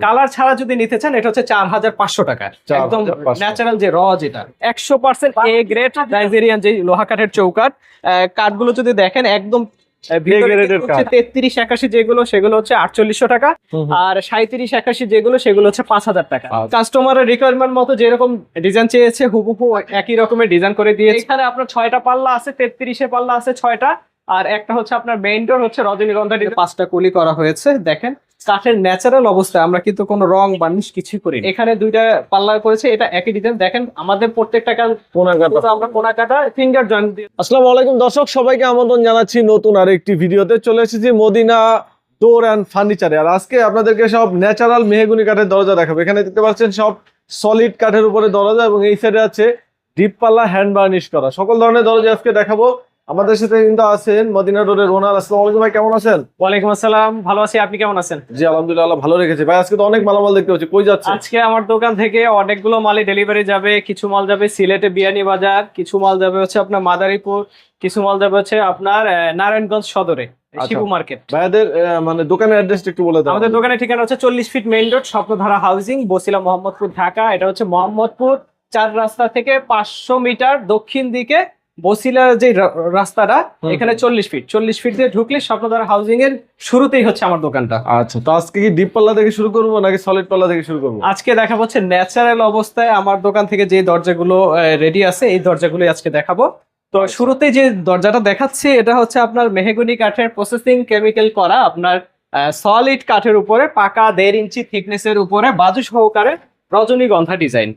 Colour ছাড়া যদি নিতে চান এটা হচ্ছে চার হাজার পাঁচশো টাকা। একদম ন্যাচারাল যে র যেটা। একশো পার্সেন্ট এ গ্রেড নাইজেরিয়ান যে লোহা কাঠের চৌকাঠ। আহ, কাঠগুলো যদি দেখেন একদম। তেত্রিশ একাশি যেগুলো সেগুলো হচ্ছে আটচল্লিশশো টাকা। আর সাঁত্রিশ একাশি যেগুলো সেগুলো হচ্ছে পাঁচ হাজার টাকা। কাস্টমারের রিকোয়ারমেন্ট মতো যেরকম ডিজাইন চেয়েছে হুবহু একই রকমের ডিজাইন করে দিয়েছে। এখানে আপনার ছয়টা পাল্লা আছে তেত্রিশে পাল্লা আছে ছয়টা। আর একটা হচ্ছে আপনার মেইন ডোর হচ্ছে রজনীগন্ধা পাঁচটা কুলি করা হয়েছে দেখেন। কাঠের ন্যাচারাল অবস্থায় আমরা কিন্তু কোনো রং বার্নিশ কিছুই করি এখানে দুইটা পাল্লা করেছে এটা একই ডিজাইন দেখেন আমাদের প্রত্যেকটা কাজ আমরা কোনা কাটা ফিঙ্গার জয়েন্ট দিয়ে আসসালামু আলাইকুম দর্শক সবাইকে আমন্ত্রণ জানাচ্ছি নতুন আরেকটি ভিডিওতে। চলে এসেছি মদিনা ডোর অ্যান্ড ফার্নিচারে আর আজকে আপনাদেরকে সব ন্যাচারাল মেহগুনি কাঠের দরজা দেখাবো। এখানে দেখতে পাচ্ছেন সব সলিড কাঠের উপরে দরজা এবং এই সাইডে আছে ডিপ পাল্লা হ্যান্ড বার্নিশ করা। সকল ধরনের দরজা আজকে দেখাবো। আমাদের সাথে কিন্তু আছেন মদিনা রোডের ওনার। আসসালামু আলাইকুম ভাই কেমন আছেন? ওয়ালাইকুম আসসালাম ভালো আছি আপনি কেমন আছেন? জি আলহামদুলিল্লাহ ভালো রেখেছে। ভাই আজকে তো অনেক মালামাল দেখতে পাচ্ছি। কই যাচ্ছে আজকে আমার দোকান থেকে অনেকগুলো মালই ডেলিভারি যাবে। কিছু মাল যাবে সিলেটে বিয়ানি বাজার কিছু মাল যাবে হচ্ছে আপনার মাদারীপুর কিছু মাল যাবে হচ্ছে আপনার নারায়ণগঞ্জ সদরে আচ্ছা। শিবু মার্কেট ভাইয়াদের মানে দোকানের অ্যাড্রেসটা একটু বলে আমাদের দোকানের ঠিকানা হচ্ছে চল্লিশ feet main road Swapnadhara housing Basila Mohammadpur Dhaka. এটা হচ্ছে মোহাম্মদপুর চার রাস্তা থেকে পাঁচশো মিটার দক্ষিণ দিকে বসিলার যে রাস্তাটা এখানে চল্লিশ ফিট চল্লিশ ফিট দিয়ে ঢুকলে স্বপ্নধারা হাউজিং এর শুরুতেই হচ্ছে আমার দোকানটা। আচ্ছা তো আজকে কি ডিপ পাল্লা থেকে শুরু করব নাকি সলিড পাল্লা থেকে শুরু করব? আজকে দেখা হচ্ছে ন্যাচারাল অবস্থায় আমার দোকান থেকে যে দরজাগুলো রেডি আছে এই দরজাগুলো আজকে দেখাবো। তো আচ্ছা। শুরুতে যে দরজাটা দেখাচ্ছি এটা হচ্ছে আপনার মেহেগুনি কাঠের প্রসেসিং কেমিক্যাল করা আপনার সলিড কাঠের উপরে পাকা দেড় ইঞ্চি থিকনেসের উপরে বাজু সহকারে রজনীগন্ধা ডিজাইন।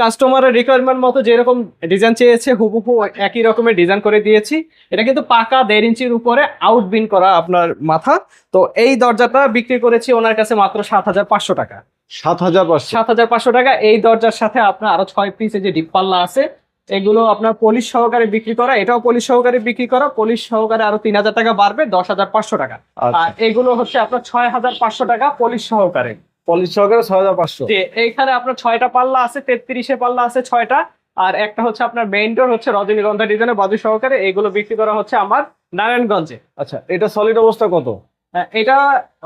কাস্টমারের রিকোয়ারমেন্ট মতো যেরকম ডিজাইন চেয়েছে হুবহু একই রকমের ডিজাইন করে দিয়েছি। এটা কিন্তু পাকা দেড় ইঞ্চির উপরে আউটবিন করা আপনার মাথা। তো এই দরজাটা বিক্রি করেছি ওনার কাছে মাত্র সাত হাজার পাঁচশো টাকা। সাত হাজার সাত হাজার পাঁচশো টাকা। এই দরজার সাথে আপনার আরও ছয় পিসে যে ডিপ পাল্লা আছে এগুলো আপনার পলিশ সহকারে বিক্রি করা। এটাও পলিশ সহকারে বিক্রি করা। পলিশ সহকারে আরও তিন হাজার টাকা বাড়বে দশ হাজার পাঁচশো টাকা। আচ্ছা। আর এগুলো হচ্ছে আপনার ছয় হাজার পাঁচশো টাকা পলিশ সহকারে। পলিশ সহকারে ছয় হাজার পাঁচশো। এইখানে আপনার ছয়টা পাল্লা আছে তেত্রিশে পাল্লা আছে ছয়টা। আর একটা হচ্ছে আপনার মেইন ডোর হচ্ছে রজনীগন্ধা ডিজাইনের বাজু সহকারে এগুলো বিক্রি করা হচ্ছে আমার নারায়ণগঞ্জে। আচ্ছা এটা সলিড অবস্থা কত? হ্যাঁ, এটা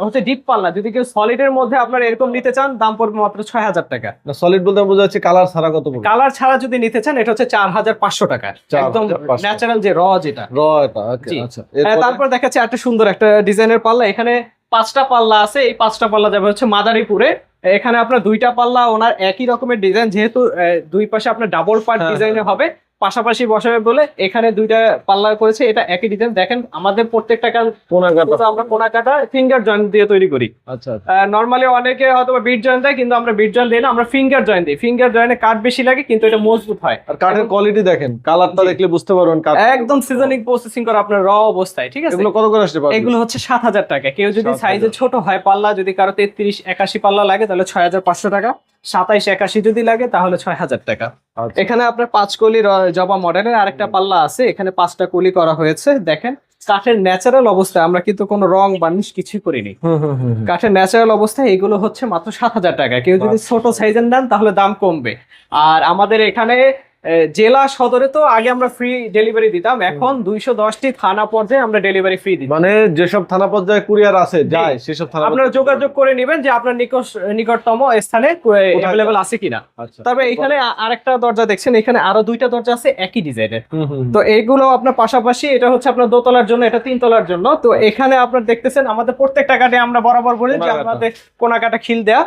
হচ্ছে ডিপ পাল্লা। যদি কেউ সলিডের মধ্যে আপনার এরকম নিতে চান দাম পড়বে মাত্র ছয় হাজার টাকা। না সলিড বলতে বোঝা যাচ্ছে কালার ছাড়া কত পড়বে? কালার ছাড়া যদি নিতে চান এটা হচ্ছে চার হাজার পাঁচশো টাকা। একদম ন্যাচারাল যে র যেটা। র এটা। আচ্ছা? তারপর দেখাচ্ছে একটা সুন্দর একটা ডিজাইনের পাল্লা। এখানে পাঁচটা পাল্লা আছে এই পাঁচটা পাল্লা যাবে হচ্ছে মাদারীপুরে। এখানে আপনার দুইটা পাল্লা ওনার একই রকমের ডিজাইন যেহেতু দুই পাশে আপনার ডাবল পার্ট ডিজাইনে হবে। পাশাপাশি বসাবে বলে এখানে দুইটা পাল্লা করেছে এটা একই ডিজাইন দেখেন আমাদের প্রত্যেকটা কাজ আমরা কোনা কাটা ফিঙ্গার জয়েন্ট দিয়ে তৈরি করি। আচ্ছা। নর্মালি অনেকে হয়তো বিট জয়েন্ট দেয় কিন্তু আমরা বিট জয়েন্ট দিই না আমরা ফিঙ্গার জয়েন্ট দিই। ফিঙ্গার জয়েন্টে কাঠ বেশি লাগে কিন্তু এটা মজবুত হয়। আর কাঠের কোয়ালিটি দেখেন কালারটা। দেখলে বুঝতে পারবেন কাঠ একদম সিজনিং প্রসেসিং করা আপনার র অবস্থায় ঠিক আছে? এগুলো কত করে আসতে পারবে? এগুলো হচ্ছে সাত হাজার টাকা। কেউ যদি 7,000 সাইজে ছোট হয় পাল্লা যদি কারও তেত্রিশ একাশি পাল্লা লাগে তাহলে ছয় হাজার পাঁচশো টাকা। সাতাইশ একাশি যদি লাগে তাহলে ছয় হাজার টাকা আচ্ছা। এখানে আপনার পাঁচ কলি জবা মডেলের আরেকটা পাল্লা আছে এখানে পাঁচটা কলি করা হয়েছে দেখেন কাঠের ন্যাচারাল অবস্থায় আমরা কিন্তু কোনো রং বার্নিশ কিছুই করিনি। কাঠের ন্যাচারাল অবস্থায় এগুলো হচ্ছে মাত্র সাত হাজার টাকা কেউ যদি আচ্ছা। ছোট সাইজের নেন তাহলে দাম কমবে আর আমাদের এখানে জেলা সদরে তো আগে আমরা ফ্রি ডেলিভারি দিতাম। এখন দুইশো দশটি থানা পর্যায়ে আমরা ডেলিভারি ফ্রি দিই। মানে যেসব থানা পর্যায়ে কুরিয়ার আছে যায় সেসব থানা আপনারা যোগাযোগ করে নেবেন যে আপনার নিকট নিকটতম স্থানে অ্যাভেলেবল আছে কিনা। আচ্ছা। তবে এখানে আরেকটা দরজা দেখছেন এখানে আরও দুইটা দরজা আছে একই ডিজাইনের তো এইগুলো আপনার পাশাপাশি এটা হচ্ছে আপনার দোতলার জন্য এটা তিনতলার জন্য। তো এখানে আপনার দেখতেছেন আমাদের প্রত্যেকটা কাটে আমরা বরাবর বলি যে। আমাদের কোনা কাটা খিল দেয়া।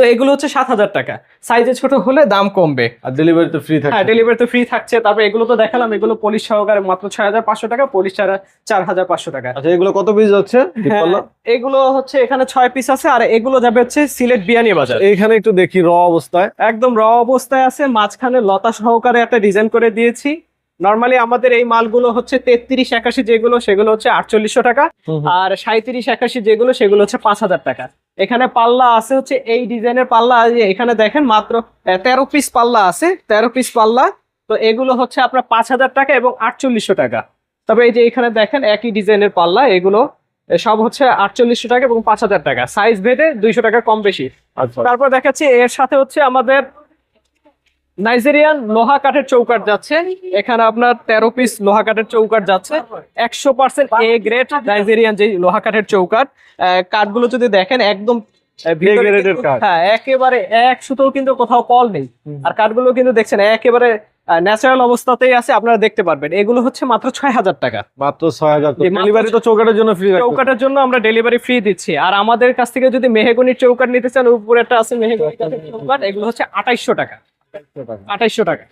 তো এগুলো হচ্ছে সাত হাজার টাকা। সাইজে ছোট হলে দাম কমবে। আর ডেলিভারি তো ফ্রি থাকে হ্যাঁ ডেলিভারি তো ফ্রি থাকছে। তারপরে এগুলো তো দেখালাম এগুলো পুলিশ সহকারে মাত্র ছয় হাজার পাঁচশো টাকা পুলিশ ছাড়া চার হাজার পাঁচশো টাকা। আচ্ছা এগুলো কত পিস ডিপ হ্যাঁ? এগুলো হচ্ছে এখানে ছয় পিস আছে আর এগুলো যাবে হচ্ছে সিলেট বিয়ানি বাজার। এখানে একটু দেখি র অবস্থায়। একদম র অবস্থায় আছে মাঝখানে লতা সহকারে একটা ডিজাইন করে দিয়েছি। নর্মালি আমাদের এই মালগুলো হচ্ছে তেত্রিশ একাশি যেগুলো সেগুলো হচ্ছে আটচল্লিশশো টাকা। আর সাঁত্রিশ একাশি যেগুলো সেগুলো হচ্ছে পাঁচ হাজার টাকা। এখানে পাল্লা আছে হচ্ছে এই ডিজাইনের পাল্লা আছে, এখানে দেখেন মাত্র তেরো পিস পাল্লা আছে তেরো পিস পাল্লা। তো এগুলো হচ্ছে আপনার পাঁচ হাজার টাকা এবং আটচল্লিশশো টাকা। তবে এই যে এখানে দেখেন একই ডিজাইনের পাল্লা এগুলো সব হচ্ছে আটচল্লিশশো টাকা এবং পাঁচ হাজার টাকা। সাইজ ভেদে দুইশো টাকা কম বেশি। আচ্ছা। তারপর দেখাচ্ছি এর সাথে হচ্ছে আমাদের নাইজেরিয়ান লোহা কাঠের চৌকাট যাচ্ছে। এখানে আপনার তেরো পিস লোহা কাঠের চৌকাট যাচ্ছে। একশো পার্সেন্ট এ গ্রেড নাইজেরিয়ান যে লোহা কাঠের চৌকাট কাঠগুলো যদি দেখেন একদম। হ্যাঁ একেবারে এক কিন্তু কোথাও কল নেই। আর কাঠগুলো কিন্তু দেখছেন একেবারে ন্যাচারাল অবস্থাতেই আছে আপনারা দেখতে পারবেন। এগুলো হচ্ছে মাত্র ছয় হাজার টাকা। মাত্র ছয় হাজার ডেলিভারি তো চৌকাটের জন্য ফ্রি চৌকাটের জন্য আমরা ডেলিভারি ফ্রি দিচ্ছি। আর আমাদের কাছ থেকে যদি মেহেগুনির চৌকাট নিতে চান উপরে একটা আছে মেহেগুনি চৌকাট এগুলো হচ্ছে আঠাইশশো টাকা। আঠাইশশো টাকা।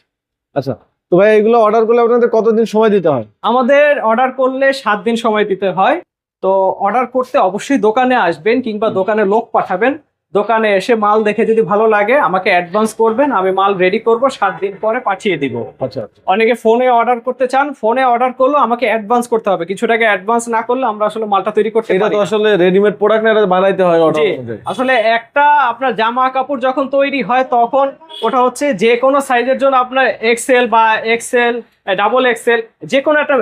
আচ্ছা তো ভাই এগুলো অর্ডার করলে আপনাদের কতদিন সময় দিতে হয়? আমাদের অর্ডার করলে সাত দিন সময় দিতে হয়। তো অর্ডার করতে অবশ্যই দোকানে আসবেন কিংবা দোকানে লোক পাঠাবেন। দোকানে এসে মাল দেখে যদি ভালো লাগে আমাকে অ্যাডভান্স করবেন আমি মাল রেডি করব সাত দিন পরে পাঠিয়ে দিব। আচ্ছা অনেকে ফোনে অর্ডার করতে চান ফোনে অর্ডার করলেও আমাকে অ্যাডভান্স করতে হবে। কিছু টাকা অ্যাডভান্স না করলে আমরা আসলে মালটা তৈরি করতে এটা তো আসলে রেডিমেড প্রোডাক্ট না এটা বানাইতে হয় অর্ডার আসলে একটা আপনার জামা কাপড় যখন তৈরি হয় তখন ওটা হচ্ছে যে কোনো সাইজের জন্য আপনার এক্সেল বা এক্সেল ডাবল এক্সেল যে কোনো একটা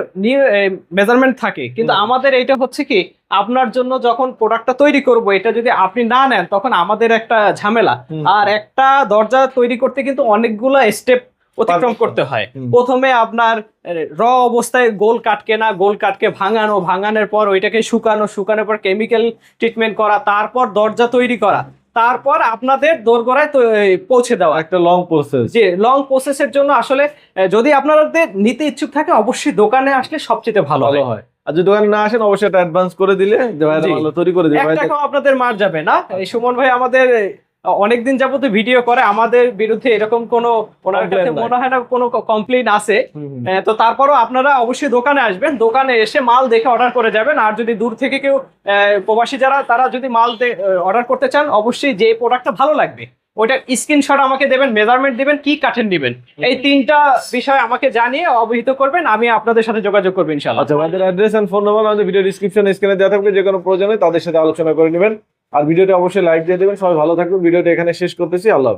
মেজারমেন্ট থাকে। কিন্তু আমাদের এইটা হচ্ছে কি আপনার জন্য যখন প্রোডাক্টটা তৈরি করব এটা যদি আপনি না নেন তখন আমাদের একটা ঝামেলা। আর একটা দরজা তৈরি করতে কিন্তু অনেকগুলো স্টেপ অতিক্রম করতে হয়। প্রথমে আপনার র অবস্থায় গোল কাটকে না গোল কাটকে ভাঙানো ভাঙানোর পর ওইটাকে শুকানো শুকানোর পর কেমিক্যাল ট্রিটমেন্ট করা তারপর দরজা তৈরি করা তারপর আপনাদের দোরগোড়ায় তো- পৌঁছে দেওয়া। একটা লং প্রসেস যে লং প্রসেসের জন্য আসলে যদি আপনাদের নিতে ইচ্ছুক থাকে অবশ্যই দোকানে আসলে সবচেয়ে ভালো হয়। আর যদি দোকানে না আসেন অবশ্যই একটা অ্যাডভান্স করে দিলে ভালো তৈরি করে দিবে। এক টাকাও আপনাদের মার যাবে না। এই সুমন ভাই আমাদের অনেকদিন যাবত ভিডিও করে আমাদের বিরুদ্ধে এরকম কোনো ওনার কাছে মনে হয় না কোনো কমপ্লেন আছে। তো তারপরও আপনারা অবশ্যই দোকানে আসবেন। দোকানে এসে মাল দেখে অর্ডার করে যাবেন। আর যদি দূর থেকে কেউ প্রবাসী যারা তারা যদি মাল অর্ডার করতে চান অবশ্যই যে প্রোডাক্টটা ভালো লাগবে ওইটার স্ক্রিনশট আমাকে দেবেন মেজারমেন্ট দিবেন কি কাঠের নেবেন। এই তিনটা বিষয় আমাকে জানিয়ে অবহিত করবেন আমি আপনাদের সাথে যোগাযোগ করব ইনশাল্লাহ আচ্ছা আমাদের অ্যাড্রেস এন্ড ফোন নাম্বার আমাদের ভিডিও ডিসক্রিপশন স্ক্রিনে দেওয়া থাকবে যে কোনো প্রয়োজনে তাদের সাথে আলোচনা করে নেবেন। আর ভিডিওটি অবশ্যই লাইক দিয়ে দেবেন সবাই ভালো থাকবেন। ভিডিওটা এখানে শেষ করতেছি আল্লাহ।